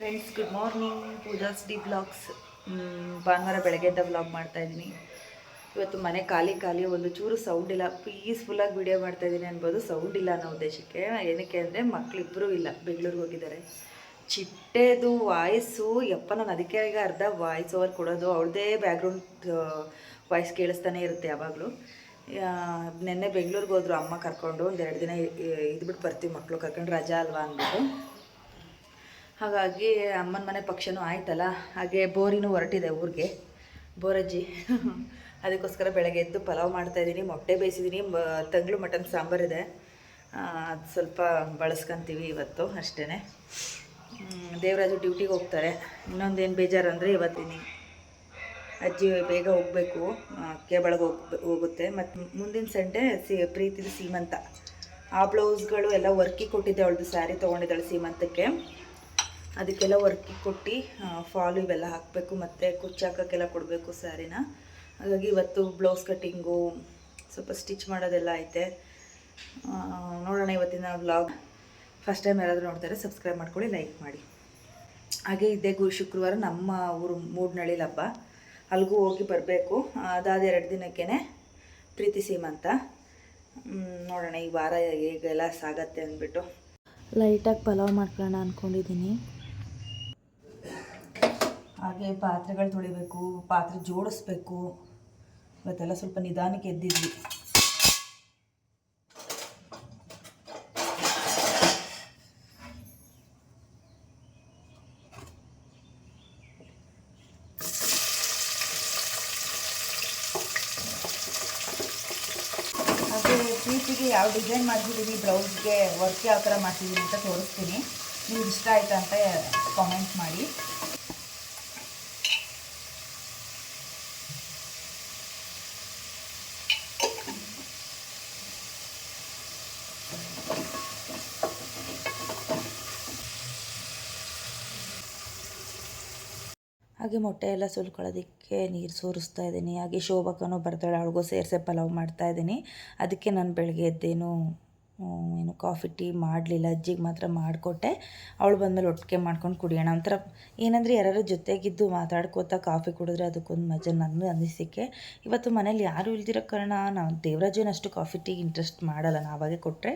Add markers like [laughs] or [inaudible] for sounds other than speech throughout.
Friends good morning Pooja's D blogs. ಭಾನುವಾರ ಬೆಳಗ್ಗೆಯಿಂದ blog ಮಾಡ್ತಾ ಇದ್ದೀನಿ. ಇವತ್ತು ಮನೆ ಖಾಲಿ ಖಾಲಿ, ಒಂದು ಚೂರು ಸೌಂಡ್ ಇಲ್ಲ. ಪೀಸ್ಫುಲ್ಲಾಗಿ ವಿಡಿಯೋ ಮಾಡ್ತಾ ಇದ್ದೀನಿ ಅನ್ಬೋದು. ಸೌಂಡ್ ಇಲ್ಲ ಅನ್ನೋ ಉದ್ದೇಶಕ್ಕೆ. ಏನಕ್ಕೆ ಅಂದರೆ ಮಕ್ಕಳಿಬ್ಬರೂ ಇಲ್ಲ. ಬೆಂಗಳೂರಿಗೆ ಹೋಗಿದ್ದಾರೆ. ಚಿಟ್ಟೆದು ವಾಯ್ಸು ಯಪ್ಪ, ನಾನು ಅದಕ್ಕೆ ಈಗ ಅರ್ಧ ವಾಯ್ಸ್ ಓವರ್ ಕೊಡೋದು. ಅವ್ರದ್ದೇ ಬ್ಯಾಕ್ಗ್ರೌಂಡ್ ವಾಯ್ಸ್ ಕೇಳಿಸ್ತಾನೆ ಇರುತ್ತೆ ಯಾವಾಗಲೂ. ನಿನ್ನೆ ಬೆಂಗಳೂರಿಗೆ ಹೋದ್ರು ಅಮ್ಮ ಕರ್ಕೊಂಡು. ಒಂದು ಎರಡು ದಿನ ಇದ್ಬಿಟ್ಟು ಬರ್ತೀವಿ ಮಕ್ಕಳು ಕರ್ಕೊಂಡು ರಜಾ ಅಲ್ವಾ ಅಂದ್ಬಿಟ್ಟು. ಹಾಗಾಗಿ ಅಮ್ಮನ ಮನೆ ಪಕ್ಷನೂ ಆಯ್ತಲ್ಲ, ಹಾಗೆ ಬೋರಿನೂ ಹೊರಟಿದೆ ಊರಿಗೆ. ಬೋರಜ್ಜಿ, [laughs] ಅದಕ್ಕೋಸ್ಕರ ಬೆಳಗ್ಗೆ ಎದ್ದು ಪಲಾವ್ ಮಾಡ್ತಾಯಿದ್ದೀನಿ ಮೊಟ್ಟೆ ಬೇಯಿಸಿದ್ದೀನಿ. ತಂಗ್ಳು, ಮಟನ್ ಸಾಂಬಾರಿದೆ ಅದು ಸ್ವಲ್ಪ ಬಳಸ್ಕೊತೀವಿ ಇವತ್ತು ಅಷ್ಟೇ ದೇವರಾಜು ಡ್ಯೂಟಿಗೆ ಹೋಗ್ತಾರೆ. ಇನ್ನೊಂದೇನು ಬೇಜಾರು ಅಂದರೆ ಇವತ್ತಿನಿ ಅಜ್ಜಿ ಬೇಗ ಹೋಗಬೇಕು. ಕೇಬಳಗೆ ಹೋಗ್, ಹೋಗುತ್ತೆ. ಮತ್ತು ಮುಂದಿನ ಸಂಡೆ ಸಿ, ಪ್ರೀತಿದು ಸೀಮಂತ. ಆ ಬ್ಲೌಸ್ಗಳು ಎಲ್ಲ ವರ್ಕಿ ಕೊಟ್ಟಿದ್ದೆ, ಅವಳದು ಸ್ಯಾರಿ ತೊಗೊಂಡಿದ್ದಾಳೆ ಸೀಮಂತಕ್ಕೆ. ಅದಕ್ಕೆಲ್ಲ ವರ್ಕಿ ಕೊಟ್ಟು ಫಾಲು ಇವೆಲ್ಲ ಹಾಕಬೇಕು, ಮತ್ತು ಕುಚ್ಚು ಹಾಕೋಕ್ಕೆಲ್ಲ ಕೊಡಬೇಕು ಸ್ಯಾರಿನ ಹಾಗಾಗಿ ಇವತ್ತು ಬ್ಲೌಸ್ ಕಟ್ಟಿಂಗು ಸ್ವಲ್ಪ ಸ್ಟಿಚ್ ಮಾಡೋದೆಲ್ಲ ಐತೆ. ನೋಡೋಣ ಇವತ್ತಿನ ವ್ಲಾಗ್ ಫಸ್ಟ್ ಟೈಮ್ ಯಾರಾದರೂ ನೋಡ್ತಾರೆ ಸಬ್ಸ್ಕ್ರೈಬ್ ಮಾಡ್ಕೊಳ್ಳಿ ಲೈಕ್ ಮಾಡಿ. ಹಾಗೆ ಇದೇ ಗು ಶುಕ್ರವಾರ ನಮ್ಮ ಊರು ಮೂಡ್ನಳ್ಳಿಲಿ ಹಬ್ಬ ಅಲ್ಲಿಗೂ ಹೋಗಿ ಬರಬೇಕು. ಅದಾದ ಎರಡು ದಿನಕ್ಕೇ ಪ್ರೀತಿ ಸೀಮಂತ ಅಂತ. ನೋಡೋಣ ಈ ವಾರ ಹೇಗೆಲ್ಲ ಸಾಗತ್ತೆ ಅಂದ್ಬಿಟ್ಟು. ಲೈಟಾಗಿ ಪಲಾವ್ ಮಾಡ್ಕೊಳ್ಳೋಣ ಅಂದ್ಕೊಂಡಿದ್ದೀನಿ ಹಾಗೆ ಪಾತ್ರೆಗಳು ತೊಳಿಬೇಕು, ಪಾತ್ರೆ ಜೋಡಿಸ್ಬೇಕು. ಇವತ್ತೆಲ್ಲ ಸ್ವಲ್ಪ ನಿಧಾನಕ್ಕೆ ಎದ್ದಿದ್ವಿ. ಪ್ರೀತಿಗೆ ಯಾವ ಡಿಸೈನ್ ಮಾಡಿಸಿದ್ದೀನಿ ಬ್ಲೌಸ್ಗೆ ವರ್ಕ್ ಯಾವ ಥರ ಮಾಡ್ತಿದ್ದೀನಿ ಅಂತ ತೋರಿಸ್ತೀನಿ. ನಿಮ್ಗೆ ಇಷ್ಟ ಆಯ್ತಾ ಅಂತ ಕಾಮೆಂಟ್ ಮಾಡಿ. ಹಾಗೆ ಮೊಟ್ಟೆ ಎಲ್ಲ ಸುಲ್ಕೊಳ್ಳೋದಕ್ಕೆ ನೀರು ಸೋರಿಸ್ತಾ ಇದ್ದೀನಿ. ಹಾಗೆ ಶೋಭಕ್ಕನೂ ಬರ್ತಾಳೆ, ಅವಳಿಗೂ ಸೇರಿಸೆ ಪಲಾವ್ ಮಾಡ್ತಾ ಇದ್ದೀನಿ. ಅದಕ್ಕೆ ನಾನು ಬೆಳಗ್ಗೆ ಎದ್ದೇನು ಏನು ಕಾಫಿ, ಟೀ ಮಾಡಲಿಲ್ಲ. ಅಜ್ಜಿಗೆ ಮಾತ್ರ ಮಾಡಿಕೊಟ್ಟೆ. ಅವಳು ಬಂದಮೇಲೆ ಒಟ್ಟಿಗೆ ಮಾಡ್ಕೊಂಡು ಕುಡಿಯೋಣ. ಒಂಥರ ಏನಂದರೆ ಯಾರು ಜೊತೆಗಿದ್ದು ಮಾತಾಡ್ಕೋತಾ ಕಾಫಿ ಕುಡಿದ್ರೆ ಅದಕ್ಕೊಂದು ಮಜಾ ನನ್ನ ಅನಿಸಿಕೆ ಇವತ್ತು ಮನೇಲಿ ಯಾರೂ ಇಲ್ದಿರೋ ಕಾರಣ ನಾವು ದೇವರಾಜೇನಷ್ಟು ಕಾಫಿ, ಟೀ ಇಂಟ್ರೆಸ್ಟ್ ಮಾಡಲ್ಲ. ನಾವಾಗೆ ಕೊಟ್ಟರೆ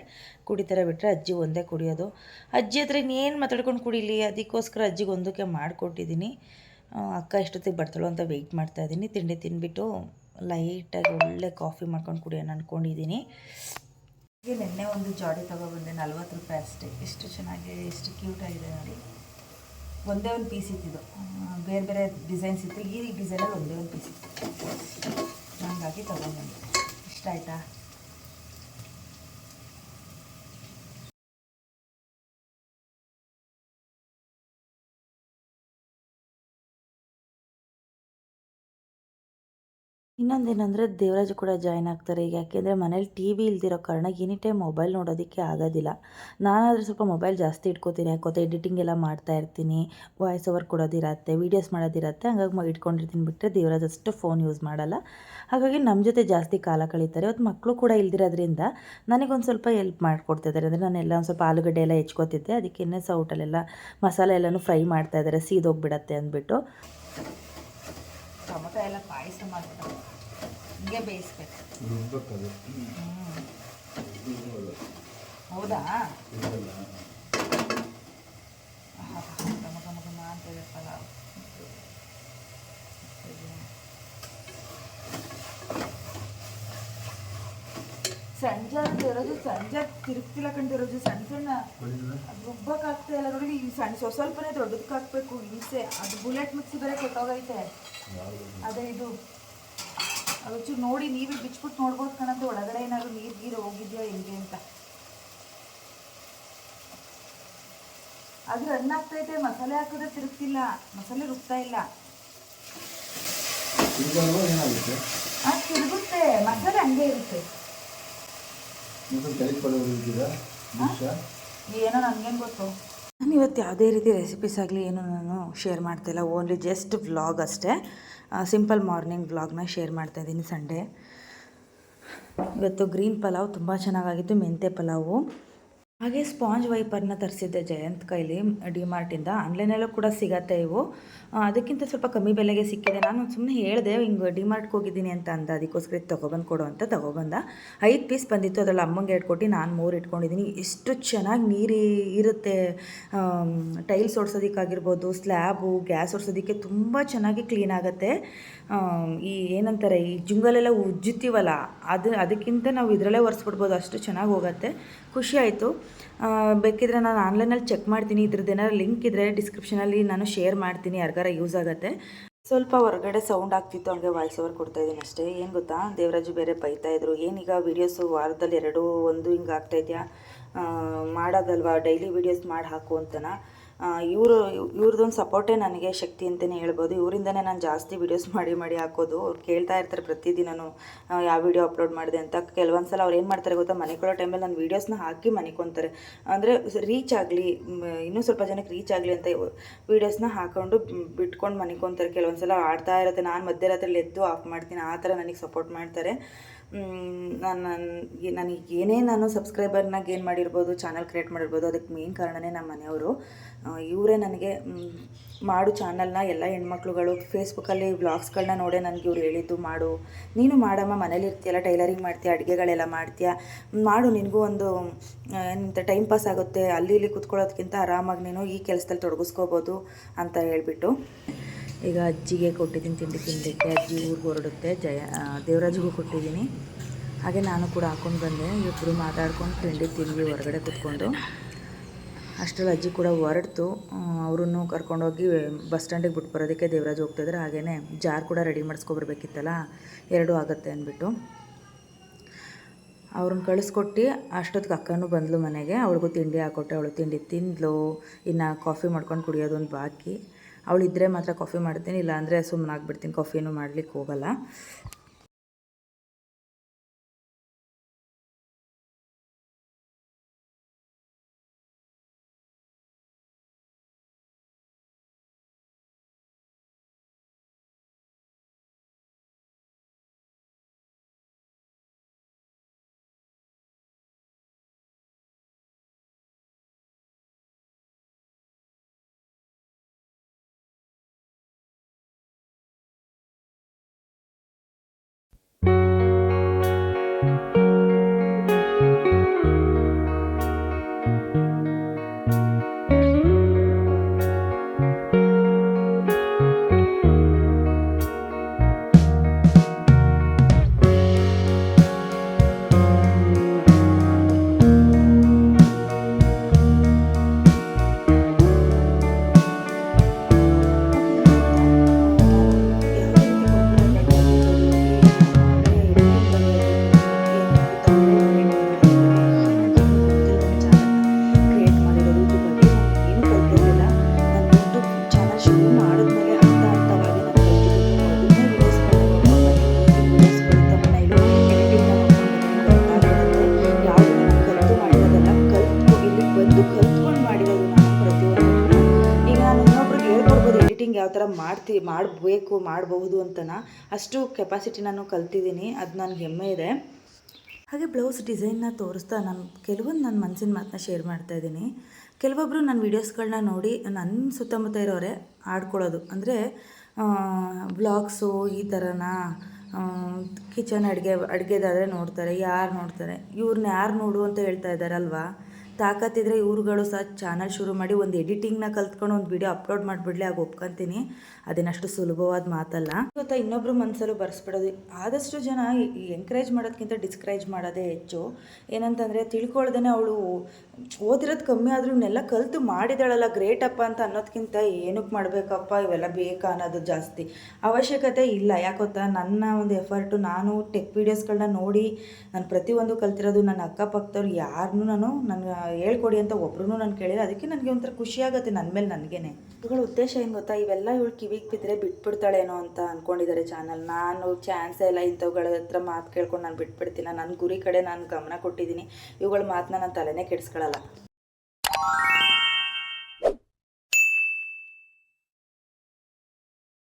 ಕುಡಿತಾರೆ ಬಿಟ್ಟರೆ ಅಜ್ಜಿ ಒಂದೇ ಕುಡಿಯೋದು. ಅಜ್ಜಿ ಹತ್ರ ಇನ್ನೇನು ಮಾತಾಡ್ಕೊಂಡು ಕುಡಿಲಿ? ಅದಕ್ಕೋಸ್ಕರ ಅಜ್ಜಿಗೆ ಒಂದಕ್ಕೆ ಮಾಡಿಕೊಟ್ಟಿದ್ದೀನಿ. ಅಕ್ಕ ಎಷ್ಟೊತ್ತಿಗೆ ಬರ್ತಾಳೋ ಅಂತ ವೆಯ್ಟ್ ಮಾಡ್ತಾ ಇದ್ದೀನಿ. ತಿಂಡಿ ತಿಂದ್ಬಿಟ್ಟು ಲೈಟಾಗಿ ಒಳ್ಳೆ ಕಾಫಿ ಮಾಡ್ಕೊಂಡು ಕುಡಿಯೋಣ ಅಂದ್ಕೊಂಡಿದ್ದೀನಿ ಹೀಗೆ ನಿನ್ನೆ ಒಂದು ಜಾಡಿ ತೊಗೊಬಂದೆ ನಲ್ವತ್ತು ರೂಪಾಯಿ ಅಷ್ಟೇ. ಎಷ್ಟು ಚೆನ್ನಾಗಿ, ಎಷ್ಟು ಕ್ಯೂಟಾಗಿದೆ ನೋಡಿ. ಒಂದೇ ಒಂದು ಪೀಸ್ ಇತ್ತಿದ್ದು ಬೇರೆ ಬೇರೆ ಡಿಸೈನ್ಸ್ ಇತ್ತು. ಈ ಡಿಸೈನಲ್ಲಿ ಒಂದೇ ಒಂದು ಪೀಸ್ ಇತ್ತು. ಹಂಗಾಗಿ ತೊಗೊಂಡ್ಬಂದೆ ಇಷ್ಟ ಆಯ್ತಾ? ಇನ್ನೊಂದೇನೆಂದರೆ ದೇವರಾಜು ಕೂಡ ಜಾಯ್ನ್ ಆಗ್ತಾರೆ. ಈಗ ಯಾಕೆಂದರೆ ಮನೇಲಿ ಟಿ ವಿ ಇಲ್ದಿರೋ ಕಾರಣ ಎನಿ ಟೈಮ್ ಮೊಬೈಲ್ ನೋಡೋದಕ್ಕೆ ಆಗೋದಿಲ್ಲ. ನಾನಾದರೆ ಸ್ವಲ್ಪ ಮೊಬೈಲ್ ಜಾಸ್ತಿ ಇಟ್ಕೋತೀನಿ. ಯಾಕೋತ ಎಡಿಟಿಂಗ್ ಎಲ್ಲ ಮಾಡ್ತಾ ಇರ್ತೀನಿ. ವಾಯ್ಸ್ ಓವರ್ ಕೊಡೋದಿರತ್ತೆ ವೀಡಿಯೋಸ್ ಮಾಡೋದಿರತ್ತೆ. ಹಂಗಾಗಿ ಇಟ್ಕೊಂಡಿರ್ತೀನಿ ಬಿಟ್ಟರೆ ದೇವರಾಜ್ ಅಷ್ಟು ಫೋನ್ ಯೂಸ್ ಮಾಡಲ್ಲ. ಹಾಗಾಗಿ ನಮ್ಮ ಜೊತೆ ಜಾಸ್ತಿ ಕಾಲ ಕಳೀತಾರೆ. ಇವತ್ತು ಮಕ್ಕಳು ಕೂಡ ಇಲ್ದಿರೋದ್ರಿಂದ ನನಗೊಂದು ಸ್ವಲ್ಪ ಹೆಲ್ಪ್ ಮಾಡಿಕೊಡ್ತಿದ್ದಾರೆ. ಅಂದರೆ ನಾನೆಲ್ಲ ಒಂದು ಸ್ವಲ್ಪ ಆಲೂಗಡ್ಡೆ ಎಲ್ಲ ಹೆಚ್ಕೋತಿದ್ದೆ. ಅದಕ್ಕೆ ಸೌಟಲ್ಲೆಲ್ಲ ಮಸಾಲೆ ಎಲ್ಲನೂ ಫ್ರೈ ಮಾಡ್ತಾ ಇದ್ದಾರೆ. ಸೀದೋಗ್ಬಿಡತ್ತೆ ಅಂದ್ಬಿಟ್ಟು. ಟೊಮೊಟೊ ಎಲ್ಲ ಪಾಯಸ ಮಾಡ್ತಾರೆ ಹಿಂಗೆ ಬೇಯಿಸ್ಬೇಕು. ಹೌದಾ? ಇದೆ ಪಲಾವ್ ಸಂಜೆ ಅಂತ ಇರೋದು ಸಂಜೆ ತಿರುಗ್ತಿಲ್ಲ ಕಂಡಿರೋದು ಸಣ್ಣ ಸಣ್ಣ ರುಬ್ಬಕ್ಕಾಗ್ತಾ ಇಲ್ಲ ನೋಡಿ ಈ ಸಣ್ಣ ಸ್ವಲ್ಪ ಸ್ವಲ್ಪನೇ ದೊಡ್ಡದಕ್ಕೆ ಹಾಕ್ಬೇಕು ಹಿಂಸೆ. ಅದು ಬುಲೆಟ್ ಮಿಕ್ಸಿ ಬೇರೆ ಕೊಟ್ಟೋಗೈತೆ. ಅದೇ ಇದು. ಚೂರು ನೋಡಿ ನೀವೇ ಬಿಚ್ಬಿಟ್ಟು ನೋಡ್ಬೋದು ಕಣಂತೆ ಒಳಗಡೆ ಏನಾದ್ರು ನೀರು ಗೀರು ಹೋಗಿದ್ಯಾ ಹೆಂಗೆ ಅಂತ. ಅದು ರನ್ ಆಗ್ತೈತೆ ಮಸಾಲೆ ಹಾಕಿದ್ರೆ ತಿರುಗ್ತಿಲ್ಲ ಮಸಾಲೆ ರುಬ್ತಾ ಇಲ್ಲ. ಅದು ತಿರುಗುತ್ತೆ ಮಸಾಲೆ ಹಂಗೆ ಇರುತ್ತೆ. ಏನೋ ನನಗೇನು ಗೊತ್ತು. ನಾನು ಇವತ್ತು ಯಾವುದೇ ರೀತಿ ರೆಸಿಪೀಸ್ ಆಗಲಿ ಏನು ನಾನು ಶೇರ್ ಮಾಡ್ತಾಯಿಲ್ಲ ಓನ್ಲಿ ಜಸ್ಟ್ ವ್ಲಾಗ್ ಅಷ್ಟೇ. ಸಿಂಪಲ್ ಮಾರ್ನಿಂಗ್ ವ್ಲಾಗ್ನ ಶೇರ್ ಮಾಡ್ತಾ ಇದ್ದೀನಿ ಸಂಡೇ. ಇವತ್ತು ಗ್ರೀನ್ ಪಲಾವ್ ತುಂಬ ಚೆನ್ನಾಗಾಗಿತ್ತು ಮೆಂತೆ ಪಲಾವು. ಹಾಗೆ ಸ್ಪಾಂಜ್ ವೈಪರ್ನ ತರಿಸಿದ್ದೆ ಜಯಂತ್ ಕೈಲಿ ಡಿಮಾರ್ಟಿಂದ ಆನ್ಲೈನಲ್ಲೂ ಕೂಡ ಸಿಗತ್ತೆ ಇವು. ಅದಕ್ಕಿಂತ ಸ್ವಲ್ಪ ಕಮ್ಮಿ ಬೆಲೆಗೆ ಸಿಕ್ಕಿದೆ. ನಾನು ಸುಮ್ಮನೆ ಹೇಳಿದೆ, ಹಿಂಗೆ ಡಿಮಾರ್ಟ್ಗೆ ಹೋಗಿದ್ದೀನಿ ಅಂತ ಅಂದ. ಅದಕ್ಕೋಸ್ಕರ ಇದು ತೊಗೊಬಂದು ಕೊಡು ಅಂತ ತೊಗೊಬಂದ. ಐದು ಪೀಸ್ ಬಂದಿತ್ತು, ಅದರಲ್ಲಿ ಅಮ್ಮಂಗೆ ಎರಡು ಕೊಟ್ಟು ನಾನು ಮೂರು ಇಟ್ಕೊಂಡಿದ್ದೀನಿ. ಎಷ್ಟು ಚೆನ್ನಾಗಿ ನೀರು ಇರುತ್ತೆ. ಟೈಲ್ಸ್ ಓಡಿಸೋದಕ್ಕಾಗಿರ್ಬೋದು ಸ್ಲ್ಯಾಬು, ಗ್ಯಾಸ್ ಓಡಿಸೋದಕ್ಕೆ ತುಂಬ ಚೆನ್ನಾಗಿ ಕ್ಲೀನ್ ಆಗುತ್ತೆ. ಈ ಏನಂತಾರೆ, ಈ ಜುಂಗಲೆಲ್ಲ ಉಜ್ಜುತ್ತೀವಲ್ಲ, ಅದು ಅದಕ್ಕಿಂತ ನಾವು ಇದರಲ್ಲೇ ಒರೆಸ್ಬಿಡ್ಬೋದು, ಅಷ್ಟು ಚೆನ್ನಾಗಿ ಹೋಗುತ್ತೆ. ಖುಷಿ ಆಯಿತು. ಬೇಕಿದ್ರೆ ನಾನು ಆನ್ಲೈನಲ್ಲಿ ಚೆಕ್ ಮಾಡ್ತೀನಿ, ಇದ್ರದ್ದು ಏನಾದ್ರು ಲಿಂಕ್ ಇದ್ದರೆ ಡಿಸ್ಕ್ರಿಪ್ಷನಲ್ಲಿ ನಾನು ಶೇರ್ ಮಾಡ್ತೀನಿ, ಯಾರಿಗಾರ ಯೂಸ್ ಆಗುತ್ತೆ. ಸ್ವಲ್ಪ ಹೊರಗಡೆ ಸೌಂಡ್ ಆಗ್ತಿತ್ತು ಹಂಗೆ ವಾಯ್ಸ್ ಓವರ್ ಕೊಡ್ತಾ ಇದ್ದೀನಿ ಅಷ್ಟೇ. ಏನು ಗೊತ್ತಾ? ದೇವರಾಜು ಬೇರೆ ಬೈತಾ ಇದ್ರು, ಏನೀಗ ವೀಡಿಯೋಸು ವಾರದಲ್ಲಿ ಎರಡು, ಒಂದು ಹಿಂಗೆ ಆಗ್ತಾ ಇದೆಯಾ? ಮಾಡೋದಲ್ವಾ? ಡೈಲಿ ವೀಡಿಯೋಸ್ ಮಾಡಿ ಹಾಕು ಅಂತನ. ಇವರು ಇವ್ರದ್ದೊಂದು ಸಪೋರ್ಟೇ ನನಗೆ ಶಕ್ತಿ ಅಂತಲೇ ಹೇಳ್ಬೋದು. ಇವರಿಂದನೇ ನಾನು ಜಾಸ್ತಿ ವೀಡಿಯೋಸ್ ಮಾಡಿ ಮಾಡಿ ಹಾಕೋದು. ಅವ್ರು ಕೇಳ್ತಾ ಇರ್ತಾರೆ ಪ್ರತಿದಿನನೂ ಆ, ಯಾವ ವೀಡಿಯೋ ಅಪ್ಲೋಡ್ ಮಾಡಿದೆ ಅಂತ. ಕೆಲವೊಂದು ಸಲ ಅವ್ರು ಏನು ಮಾಡ್ತಾರೆ ಗೊತ್ತಾ? ಮನೆ ಕೊಡೋ ಟೈಮಲ್ಲಿ ನಾನು ವೀಡಿಯೋಸ್ನ ಹಾಕಿ ಮನಿಕೊಂತಾರೆ ಅಂದರೆ ರೀಚ್ ಆಗಲಿ ಇನ್ನೂ ಸ್ವಲ್ಪ ಜನಕ್ಕೆ ರೀಚ್ ಆಗಲಿ ಅಂತ ವೀಡಿಯೋಸ್ನ ಹಾಕೊಂಡು ಬಿಟ್ಕೊಂಡು ಮನಿಕೊಂತಾರೆ ಕೆಲವೊಂದು ಸಲ ಆಡ್ತಾ ಇರುತ್ತೆ. ನಾನು ಮಧ್ಯರಾತ್ರಿಲಿ ಎದ್ದು ಆಫ್ ಮಾಡ್ತೀನಿ. ಆ ಥರ ನನಗೆ ಸಪೋರ್ಟ್ ಮಾಡ್ತಾರೆ. ನಾನು ನನಗೆ ಏನೇ ನಾನು ಸಬ್ಸ್ಕ್ರೈಬರ್ನ ಗೇನ್ ಮಾಡಿರ್ಬೋದು, ಚಾನಲ್ ಕ್ರಿಯೇಟ್ ಮಾಡಿರ್ಬೋದು ಅದಕ್ಕೆ ಮೇನ್ ಕಾರಣನೇ ನಮ್ಮ ಮನೆಯವರು. ಇವರೇ ನನಗೆ ಮಾಡು ಚಾನಲ್ನ ಎಲ್ಲ ಹೆಣ್ಮಕ್ಳುಗಳು, ಫೇಸ್ಬುಕ್ಕಲ್ಲಿ ವ್ಲಾಗ್ಸ್ಗಳನ್ನ ನೋಡೇ ನನಗೆ ಇವ್ರು ಹೇಳಿದ್ದು, ಮಾಡು. ನೀನು ಮಾಡಮ್ಮ, ಮನೇಲಿ ಇರ್ತೀಯಲ್ಲ, ಟೈಲರಿಂಗ್ ಮಾಡ್ತೀಯ, ಅಡುಗೆಗಳೆಲ್ಲ ಮಾಡ್ತೀಯ, ಮಾಡು, ನಿನಗೂ ಒಂದು ಏನಂತ ಟೈಮ್ ಪಾಸ್ ಆಗುತ್ತೆ, ಅಲ್ಲಿ ಇಲ್ಲಿ ಕುತ್ಕೊಳ್ಳೋದಕ್ಕಿಂತ ಆರಾಮಾಗಿ ನೀನು ಈ ಕೆಲಸದಲ್ಲಿ ತೊಡಗಿಸ್ಕೋಬೋದು ಅಂತ ಹೇಳಿಬಿಟ್ಟು. ಈಗ ಅಜ್ಜಿಗೆ ಕೊಟ್ಟಿದ್ದೀನಿ ತಿಂಡಿ ತಿನ್ನಲಿಕ್ಕೆ ಅಜ್ಜಿ ಊರಿಗೆ ಹೊರಡುತ್ತೆ. ಜಯ ದೇವರಾಜಿಗೂ ಕೊಟ್ಟಿದ್ದೀನಿ. ಹಾಗೆ ನಾನು ಕೂಡ ಹಾಕೊಂಡು ಬಂದೆ. ಇಬ್ಬರು ಮಾತಾಡ್ಕೊಂಡು ತಿಂಡಿ ತಿಂದ್ವಿ, ಹೊರಗಡೆ ಕೂತ್ಕೊಂಡು. ಅಷ್ಟರಲ್ಲಿ ಅಜ್ಜಿ ಕೂಡ ಹೊರಡ್ತು. ಅವರನ್ನು ಕರ್ಕೊಂಡೋಗಿ ಬಸ್ ಸ್ಟ್ಯಾಂಡಿಗೆ ಬಿಟ್ಟು ಬರೋದಕ್ಕೆ ದೇವರಾಜ್ ಹೋಗ್ತಿದ್ರೆ ಹಾಗೆಯೇ ಜಾರ್ ಕೂಡ ರೆಡಿ ಮಾಡಿಸ್ಕೊಬರ್ಬೇಕಿತ್ತಲ್ಲ, ಎರಡೂ ಆಗುತ್ತೆ ಅಂದ್ಬಿಟ್ಟು. ಅವ್ರನ್ನ ಕಳಿಸ್ಕೊಟ್ಟು ಅಷ್ಟೊತ್ತಿಗೆ ಅಕ್ಕನೂ ಬಂದಳು ಮನೆಗೆ. ಅವಳಿಗೂ ತಿಂಡಿ ಹಾಕೊಟ್ಟೆ. ಅವಳು ತಿಂಡಿ ತಿಂದಳು ಇನ್ನು ಕಾಫಿ ಮಾಡ್ಕೊಂಡು ಕುಡಿಯೋದು ಒಂದು ಬಾಕಿ. ಅವಳು ಇದ್ದರೆ ಮಾತ್ರ ಕಾಫಿ ಮಾಡ್ತೀನಿ ಇಲ್ಲಾಂದರೆ ಸುಮ್ಮನೆ ಆಗ್ಬಿಡ್ತೀನಿ ಕಾಫಿನೂ ಮಾಡ್ಲಿಕ್ಕೆ ಹೋಗಲ್ಲ. ಮಾಡಬಹುದು ಅಂತನ? ಅಷ್ಟು ಕೆಪಾಸಿಟಿ ನಾನು ಕಲ್ತಿದ್ದೀನಿ, ಅದು ನನಗೆ ಹೆಮ್ಮೆ ಇದೆ. ಹಾಗೆ ಬ್ಲೌಸ್ ಡಿಸೈನ್ನ ತೋರಿಸ್ತಾ ನಾನು, ಕೆಲವೊಂದು ನನ್ನ ಮನಸ್ಸಿನ ಮಾತನ್ನ ಶೇರ್ ಮಾಡ್ತಾ ಇದ್ದೀನಿ. ಕೆಲವೊಬ್ಬರು ನನ್ನ ವೀಡಿಯೋಸ್ಗಳನ್ನ ನೋಡಿ ನನ್ನ ಸುತ್ತಮುತ್ತ ಇರೋರೆ ಆಡ್ಕೊಳ್ಳೋದು. ಅಂದರೆ ಬ್ಲಾಗ್ಸು ಈ ಥರನ ಕಿಚನ್ ಅಡುಗೆ, ಅಡುಗೆದಾದರೆ ನೋಡ್ತಾರೆ, ಯಾರು ನೋಡ್ತಾರೆ? ಇವ್ರನ್ನ ಯಾರು ನೋಡು ಅಂತ ಹೇಳ್ತಾ ಇದ್ದಾರಲ್ವಾ? ತಾಕತ್ತಿದ್ರೆ ಇವ್ರುಗಳು ಸಹ ಚಾನಲ್ ಶುರು ಮಾಡಿ ಒಂದು ಎಡಿಟಿಂಗ್ನ ಕಲ್ತ್ಕೊಂಡು ಒಂದು ವಿಡಿಯೋ ಅಪ್ಲೋಡ್ ಮಾಡಿಬಿಡ್ಲಿ, ಆಗ ಒಪ್ಕೊಂತೀನಿ. ಅದೇನಷ್ಟು ಸುಲಭವಾದ ಮಾತಲ್ಲ. ಗೊತ್ತಾ ಇನ್ನೊಬ್ಬರು ಮನಸ್ಸಲ್ಲೂ ಬರ್ಸ್ಬಿಡೋದು. ಆದಷ್ಟು ಜನ ಎಂಕರೇಜ್ ಮಾಡೋದಕ್ಕಿಂತ ಡಿಸ್ಕರೇಜ್ ಮಾಡೋದೇ ಹೆಚ್ಚು. ಏನಂತಂದರೆ ತಿಳ್ಕೊಳ್ದೇ ಅವಳು ಓದಿರೋದು ಕಮ್ಮಿ ಆದರೂ ಇವನ್ನೆಲ್ಲ ಕಲಿತು ಮಾಡಿದಾಳಲ್ಲ ಅಪ್ಪ ಅಂತ ಅನ್ನೋದಕ್ಕಿಂತ ಏನಕ್ಕೆ ಮಾಡಬೇಕಪ್ಪ? ಇವೆಲ್ಲ ಬೇಕಾ ಅನ್ನೋದು ಜಾಸ್ತಿ. ಅವಶ್ಯಕತೆ ಇಲ್ಲ. ಯಾಕೊತ್ತಾ ನನ್ನ ಒಂದು ಎಫರ್ಟು ನಾನು ಟೆಕ್ ವೀಡಿಯೋಸ್ಗಳನ್ನ ನೋಡಿ ನಾನು ಪ್ರತಿಯೊಂದು ಕಲ್ತಿರೋದು ನನ್ನ ಅಕ್ಕಪಕ್ಕದವ್ರು ಯಾರನ್ನೂ ನಾನು ನನಗೆ ಹೇಳ್ಕೊಡಿ ಅಂತ ಒಬ್ರು ನಾನು ಕೇಳಿಲ್ಲ. ಅದಕ್ಕೆ ನನಗೆ ಒಂಥರ ಖುಷಿಯಾಗುತ್ತೆ ನನ್ನ ಮೇಲೆ, ನನಗೇನೆ. ಇವುಗಳ ಉದ್ದೇಶ ಏನು ಗೊತ್ತಾ? ಇವೆಲ್ಲ ಇವಳು ಕಿವಿಗೆ ಬಿದ್ದರೆ ಬಿಟ್ಬಿಡ್ತಾಳೇನೋ ಅಂತ ಅಂದ್ಕೊಂಡಿದ್ದಾರೆ ಚಾನಲ್ ನಾನು ಚಾನ್ಸೇ ಇಲ್ಲ ಇಂಥವುಗಳ ಹತ್ರ ಮಾತು ಕೇಳ್ಕೊಂಡು ನಾನು ಬಿಟ್ಬಿಡ್ತೀನಿ ನನ್ನ ಗುರಿ ಕಡೆ ನಾನು ಗಮನ ಕೊಟ್ಟಿದ್ದೀನಿ ಇವುಗಳ ಮಾತನ್ನ ನಾನು ತಲೆನೇ ಕೆಡಿಸ್ಕೊಳ್ಳಲ್ಲ